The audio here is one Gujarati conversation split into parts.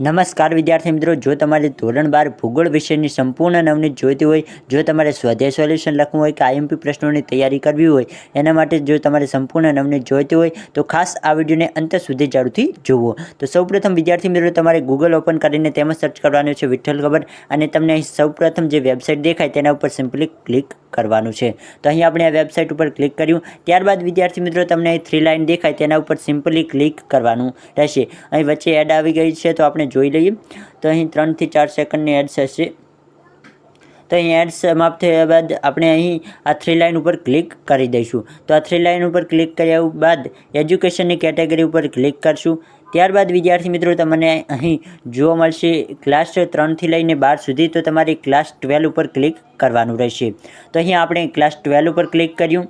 નમસ્કાર વિદ્યાર્થી મિત્રો, જો તમારે ધોરણ બાર ભૂગોળ વિષયની સંપૂર્ણ નવનીત જોઈતી હોય, જો તમારે સ્વાધ્યાય સોલ્યુશન લખવું હોય કે આઈએમપી પ્રશ્નોની તૈયારી કરવી હોય, એના માટે જો તમારે સંપૂર્ણ નવનીત જોઈતી હોય, તો ખાસ આ વિડીયોને અંત સુધી જરૂરથી જુઓ. તો સૌપ્રથમ વિદ્યાર્થી મિત્રો, તમારે ગૂગલ ઓપન કરીને તેમાં સર્ચ કરવાનું છે વિઠ્ઠલ ખબર. અને તમને સૌપ્રથમ જે વેબસાઇટ દેખાય તેના ઉપર સિમ્પલી ક્લિક કરવાનું છે. તો અહીં આપણે આ વેબસાઇટ ઉપર ક્લિક કર્યું. ત્યારબાદ વિદ્યાર્થી મિત્રો, તમને અહીં થ્રી લાઇન દેખાય, તેના ઉપર સિમ્પલી ક્લિક કરવાનું રહેશે. અહીં વચ્ચે એડ આવી ગઈ છે, તો આપણે જોઈ લઈએ. તો અહીં ત્રણથી ચાર સેકન્ડની એડ્સ હશે. તો અહીં એડ સમાપ્ત થયા બાદ આપણે અહીં આ થ્રી લાઇન ઉપર ક્લિક કરી દઈશું. તો આ થ્રી લાઇન ઉપર ક્લિક કર્યા બાદ એજ્યુકેશનની કેટેગરી ઉપર ક્લિક કરશું. ત્યારબાદ વિદ્યાર્થી મિત્રો તમને અહીં જોવા મળશે ક્લાસ ત્રણથી લઈને બાર સુધી તો તમારે ક્લાસ ટ્વેલ્વ ઉપર ક્લિક કરવાનું રહેશે. તો અહીં આપણે ક્લાસ ટ્વેલ્વ ઉપર ક્લિક કર્યું.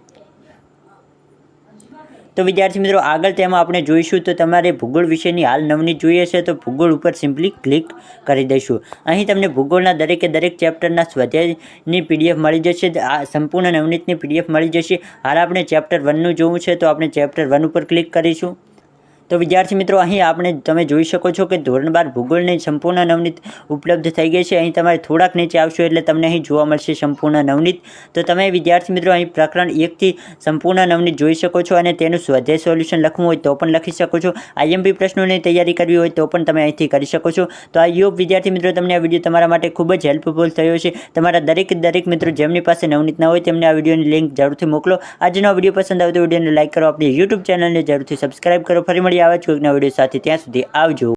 તો વિદ્યાર્થી મિત્રો આગળ તેમાં આપણે જોઈશું તો તમારે ભૂગોળ વિશેની હાલ નવની જોઈએ છે તો ભૂગોળ ઉપર સિમ્પલી ક્લિક કરી દઈશું. અહીં તમને ભૂગોળના દરેકે દરેક ચેપ્ટરના સ્વાધ્યાયની પીડીએફ મળી જશે. આ સંપૂર્ણ નવનીતની પીડીએફ મળી જશે. હાલ આપણે ચેપ્ટર વનનું જોવું છે તો આપણે ચેપ્ટર વન ઉપર ક્લિક કરીશું. તો વિદ્યાર્થી મિત્રો, અહીં આપણે તમે જોઈ શકો છો કે ધોરણ બાર ભૂગોળની સંપૂર્ણ નવનીત ઉપલબ્ધ થઈ ગઈ છે. અહીં તમારે થોડાક નીચે આવશો એટલે તમને અહીં જોવા મળશે સંપૂર્ણ નવનીત. તો તમે વિદ્યાર્થી મિત્રો, અહીં પ્રકરણ એકથી સંપૂર્ણ નવનીત જોઈ શકો છો અને તેનું સ્વાધ્યાય સોલ્યુશન લખવું હોય તો પણ લખી શકો છો. આઈએમપી પ્રશ્નોની તૈયારી કરવી હોય તો પણ તમે અહીંથી કરી શકો છો. તો આ યોગ વિદ્યાર્થી મિત્રો, તમને આ વીડિયો તમારા માટે ખૂબ જ હેલ્પફુલ થયો છે. તમારા દરેક દરેક મિત્રો જેમની પાસે નવનીત ના હોય, તેમને આ વિડીયોની લિંક જરૂરથી મોકલો. આજનો વીડિયો પસંદ આવે તો વિડીયોને લાઇક કરો, આપણી યુટ્યુબ ચેનલને જરૂરથી સબસ્ક્રાઇબ કરો. ફરી મળી આવા જ કોઈકના વીડિયો સાથે ત્યાં સુધી આવજો.